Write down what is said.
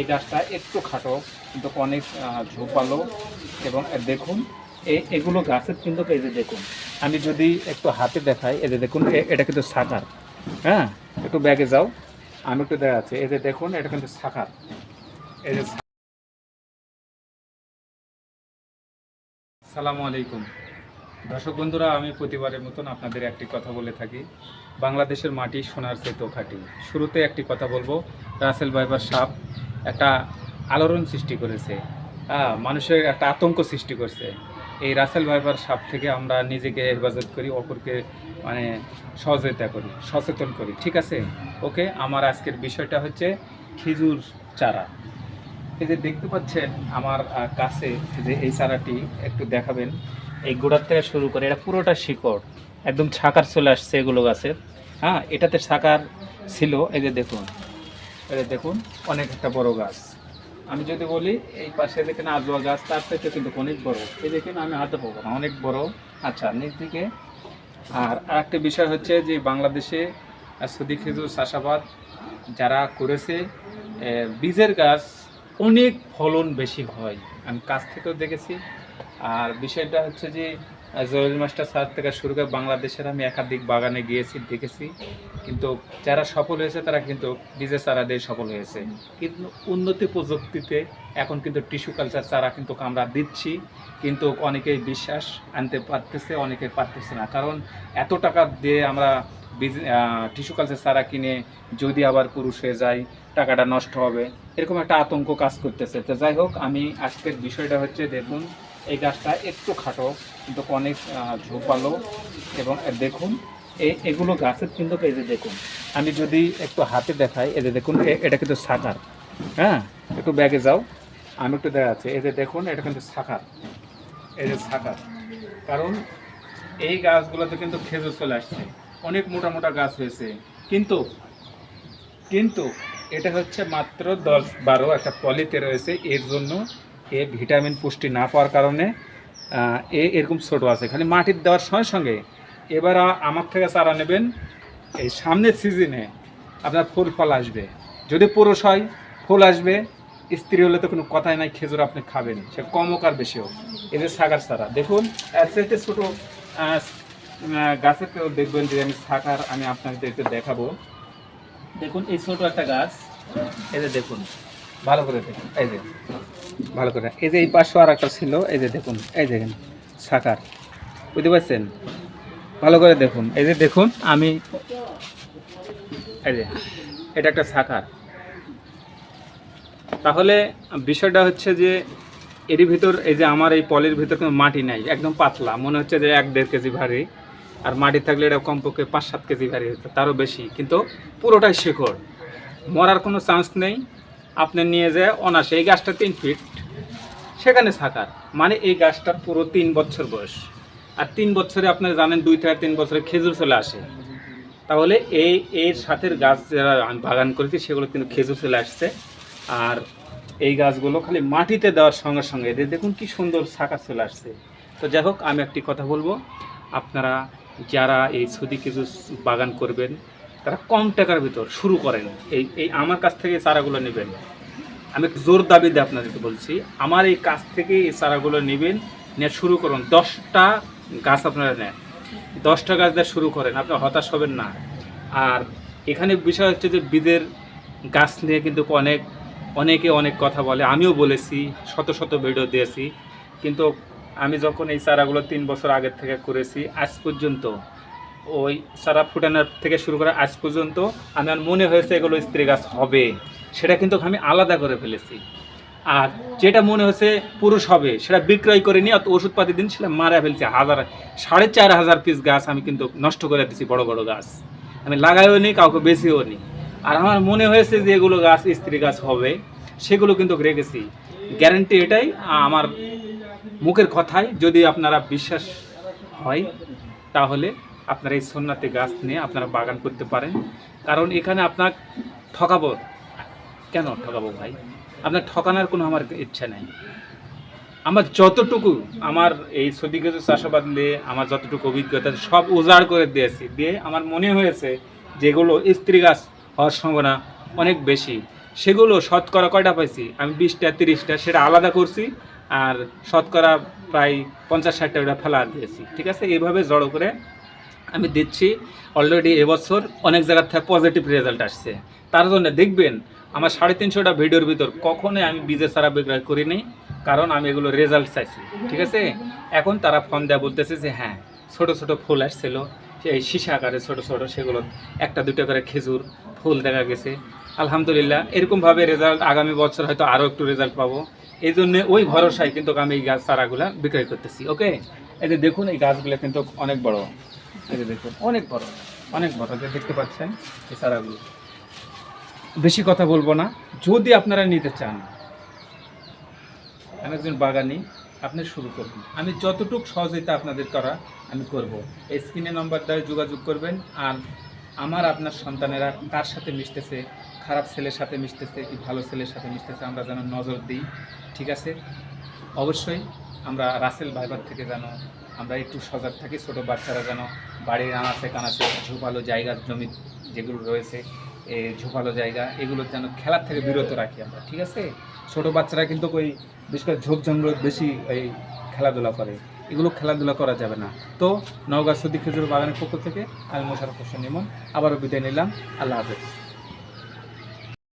এই গাছটা একটু খাটো কিন্তু অনেক ঝোপালো এবং দেখুন এগুলো গাছের কিন্তু এই যে দেখুন, আমি যদি একটু হাতে দেখাই, এই যে দেখুন এটা কিন্তু সাকার। হ্যাঁ একটু ব্যাগে যাও, আমি একটু দেখাচ্ছি। এই যে দেখুন, এটা কিন্তু সাকার। এই যে সালামু আলাইকুম। দর্শক বন্ধুরা, আমি প্রতিবারের মতন আপনাদের একটি কথা বলে থাকি। বাংলাদেশের মাটি সোনার চেয়ে তো খাঁটি শুরুতে একটি কথা বলব, রাসেল ভাইবার সাপ একটা আলোড়ন সৃষ্টি করেছে হ্যাঁ মানুষের একটা আতঙ্ক সৃষ্টি করছে। এই রাসেল ভাইবার সাপ থেকে আমরা নিজেকে হেফাজত করি, অপরকে মানে সহযোগিতা করি, সচেতন করি, ঠিক আছে? ওকে, আমার আজকের বিষয়টা হচ্ছে খেজুর চারা। এই যে দেখতে পাচ্ছেন আমার কাছে যে এই চারাটি একটু দেখাবেন। এই গোড়ার থেকে শুরু করে এটা পুরোটা শিকড়, একদম ছাকার চলে আসছে এগুলো গাছের। হ্যাঁ এটাতে ছাকার ছিল, এই যে দেখুন। যে দেখুন, অনেক একটা বড় গাছ। আমি যদি বলি, এই পাশে দেখেন আজোয়া গাছ, তার থেকে কিন্তু অনেক বড়। এই দেখেন, আমি হাতে পাবো না, অনেক বড়। আচ্ছা নিচ দিকে। আর আরেকটা বিষয় হচ্ছে যে, বাংলাদেশে সদি খেজুর চাষাবাদ যারা করেছে বীজের গাছ অনেক ফলন বেশি হয়। আমি কাছ থেকেও দেখেছি। আর বিষয়টা হচ্ছে যে জয়েল মাস্টার স্যার থেকে শুরু করে বাংলাদেশের আমি একাধিক বাগানে গিয়েছি, দেখেছি। কিন্তু যারা সফল হয়েছে, তারা কিন্তু বীজের চারা দিয়ে সফল হয়েছে। কিন্তু উন্নতি প্রযুক্তিতে এখন কিন্তু টিস্যু কালচার চারা কিন্তু আমরা দিচ্ছি। কিন্তু অনেকেই বিশ্বাস আনতে পারতেছে অনেকে পারতেছে না। কারণ এত টাকা দিয়ে আমরা টিস্যু কালচার চারা কিনে যদি আবার পুরুষ হয়ে যায় টাকাটা নষ্ট হবে। এরকম একটা আতঙ্ক কাজ করতেছে। তো যাই হোক, আমি আজকের বিষয়টা হচ্ছে, দেখুন এই গাছটা একটু খাটো, কিন্তু অনেক ঝোপালো এবং দেখুন এই এগুলো গাছের কিন্তু এই যে দেখুন, আমি যদি একটু হাতে দেখাই, এই যে দেখুন এটা কিন্তু সাকার। হ্যাঁ একটু ব্যাগে যাও, আমি একটু দেখা দেখাচ্ছি এই যে দেখুন, এটা কিন্তু সাকার। এই যে সাকার। কারণ এই গাছগুলোতে কিন্তু খেজুর চলে আসছে। অনেক মোটা মোটা গাছ হয়েছে। কিন্তু কিন্তু এটা হচ্ছে মাত্র দশ বারো একটা পলিতে রয়েছে। এর জন্য এ ভিটামিন পুষ্টি না পাওয়ার কারণে এ এরকম ছোট আছে। খালি মাটির দেওয়ার সঙ্গে সঙ্গে এবার আমার থেকে চারা নেবেন, এই সামনের সিজনে আপনার ফুল ফল আসবে। যদি পুরুষ হয়, ফুল আসবে, স্ত্রী হলে তো কোনো কথাই নাই, খেজুর আপনি খাবেন। সে কম হোক আর বেশি হোক। এই যে সাগার চারা, দেখুন, এর ছোটো গাছের দেখবেন যে আমি সাকার আমি আপনাদেরকে দেখাবো। দেখুন, এই ছোটো একটা গাছ, এই যে দেখুন, ভালো করে দেখুন, এই যে। ভালো করে। এই যে এই পাশে আর একটা ছিল, এই যে দেখুন, এই দেখেন সাকার। বুঝতে পারছেন? ভালো করে দেখুন। এই যে দেখুন, আমি, এই যে, এটা একটা সাকার। তাহলে বিষয়টা হচ্ছে যে, এরই ভিতর, এই যে আমার এই পলের ভিতর কোনো মাটি নাই, একদম পাতলা। মনে হচ্ছে যে এক দেড় কেজি ভারী। আর মাটি থাকলে এটা কমপক্ষে পাঁচ সাত কেজি ভারী হতো, তারও বেশি। কিন্তু পুরোটাই শেকড়। মরার কোনো চান্স নেই। আপনি নিয়ে যায় অনাসে এই গাছটা তিন ফিট সেখানে থাকার। মানে এই গাছটার পুরো তিন বছর বয়স। আর তিন বছরে আপনারা জানেন দুই থেকে তিন বছরে খেজুর চলে আসে। তাহলে এই, এর সাথের গাছ যারা আমি বাগান করেছি, সেগুলো কিন্তু খেজুর চলে আসছে। আর এই গাছগুলো খালি মাটিতে দেওয়ার সঙ্গে সঙ্গে এদের দেখুন কি সুন্দর শাখা চলে আসছে। তো যাই হোক, আমি একটি কথা বলব। আপনারা যারা এই সুদি কিছু বাগান করবেন তারা কম টাকার ভিতর শুরু করেন। এই এই আমার কাছ থেকে চারাগুলো নেবেন। আমি জোর দাবি দিয়ে আপনাদেরকে বলছি, আমার এই কাছ থেকে এই চারাগুলো নেবেন, নিয়ে শুরু করুন। দশটা গাছ আপনারা নেন। দশটা গাছ দিয়ে শুরু করেন, আপনি হতাশ হবেন না। আর এখানে বিষয় হচ্ছে যে বীজের গাছ নিয়ে কিন্তু অনেক, অনেকে অনেক কথা বলে। আমিও বলেছি, শত শত ভিডিও দিয়েছি। কিন্তু আমি যখন এই চারাগুলো তিন বছর আগের থেকে করেছি, আজ পর্যন্ত ওই চারা ফুটানোর থেকে শুরু করে আজ পর্যন্ত আমার মনে হয়েছে এগুলো স্ত্রী গাছ হবে। সেটা কিন্তু আমি আলাদা করে ফেলেছি। আর যেটা মনে হয়েছে পুরুষ হবে, সেটা বিক্রয় করে নিয়ে অত ওষুধপাতি দিন সেটা মারা ফেলছি। হাজার, সাড়ে চার হাজার পিস গাছ আমি কিন্তু নষ্ট করে দিচ্ছি বড় বড় গাছ। আমি লাগাইও নি, কাউকে বেশিও নি। আর আমার মনে হয়েছে যে এগুলো গাছ, স্ত্রী গাছ হবে, সেগুলো কিন্তু রেখেছি। গ্যারেন্টি এটাই, আমার মুখের কথায় যদি আপনারা বিশ্বাস হয়, তাহলে আপনারা এই সন্ন্যাতি গাছ নিয়ে আপনারা বাগান করতে পারেন। কারণ এখানে আপনার ঠকাবো। কেন ঠকাবো ভাই? আপনার ঠকানোর কোনো আমার ইচ্ছা নাই। আমার যতটুকু আমার এই সদিগত চাষাবাদ নিয়ে, আমার যতটুকু অভিজ্ঞতা, সব উজাড় করে দিয়েছি। দিয়ে আমার মনে হয়েছে যেগুলো স্ত্রী গাছ হওয়ার সম্ভাবনা অনেক বেশি। সেগুলো শতকরা কয়টা পাইছি? আমি বিশটা, তিরিশটা, সেটা আলাদা করছি আর শতকরা প্রায় পঞ্চাশ ষাটটা ওটা ফেলা দিয়েছি। ঠিক আছে? এইভাবে জড়ো করে আমি দিচ্ছি অলরেডি এবছর অনেক জায়গার থেকে পজিটিভ রেজাল্ট আসছে। তার জন্য দেখবেন, আমার সাড়ে তিনশোটা ভিডিওর ভিতর কখনোই আমি বীজের সারা বিক্রয় করিনি, কারণ আমি এগুলো রেজাল্ট চাইছি, ঠিক আছে? এখন তারা ফোন দেওয়া বলতেছে যে হ্যাঁ ছোট ছোট ফুল আসছিল সেই সীসা আকারে ছোট ছোট, সেগুলো একটা দুটো করে খেজুর ফুল দেখা গেছে। আলহামদুলিল্লাহ, এরকমভাবে রেজাল্ট আগামী বছর হয়তো আরও একটু রেজাল্ট পাবো। এই জন্য ওই ভরসায় কিন্তু আমি এই গাছ চারাগুলা বিক্রয় করতেছি ওকে এই যে দেখুন, এই গাছগুলো কিন্তু অনেক বড়। এই দেখুন, অনেক বড় অনেক বড় যে দেখতে পাচ্ছেন এই চারাগুলো। বেশি কথা বলব না, যদি আপনারা নিতে চান, আমি একজন বাগানি, আপনি শুরু করবেন আমি যতটুকু সহযোগিতা আপনাদের করা, আমি করব। এই স্ক্রিনে নম্বর দ্বারা যোগাযোগ করবেন, আর আমার, আপনার সন্তানেরা কার সাথে মিশতেছে, খারাপ ছেলের সাথে মিশতেছে কি ভালো ছেলের সাথে মিশতেছে, আমরা যেন নজর দিই, ঠিক আছে? অবশ্যই আমরা রাসেল ভাইবার থেকে যেন আমরা একটু সজাগ থাকি, ছোট বাচ্চারা যেন বাড়ির আনাচে কানাচে ঝোপালো জায়গার জমি যেগুলো রয়েছে ঝোপালো জায়গা, এগুলো যেন খেলার থেকে বিরত রাখি আমরা, ঠিক আছে? ছোট বাচ্চারা কিন্তু ওই বিশেষ করে ঝোপ জঙ্গল বেশি এই খেলাধুলা করে, এগুলো খেলাধুলা করা যাবে না। তো নওগাঁ সদি খেজুর বাগানের পক্ষ থেকে আমি মোশারফ হোসেন ইমন, আবারও বিদায় নিলাম, আল্লাহ হাফেজ।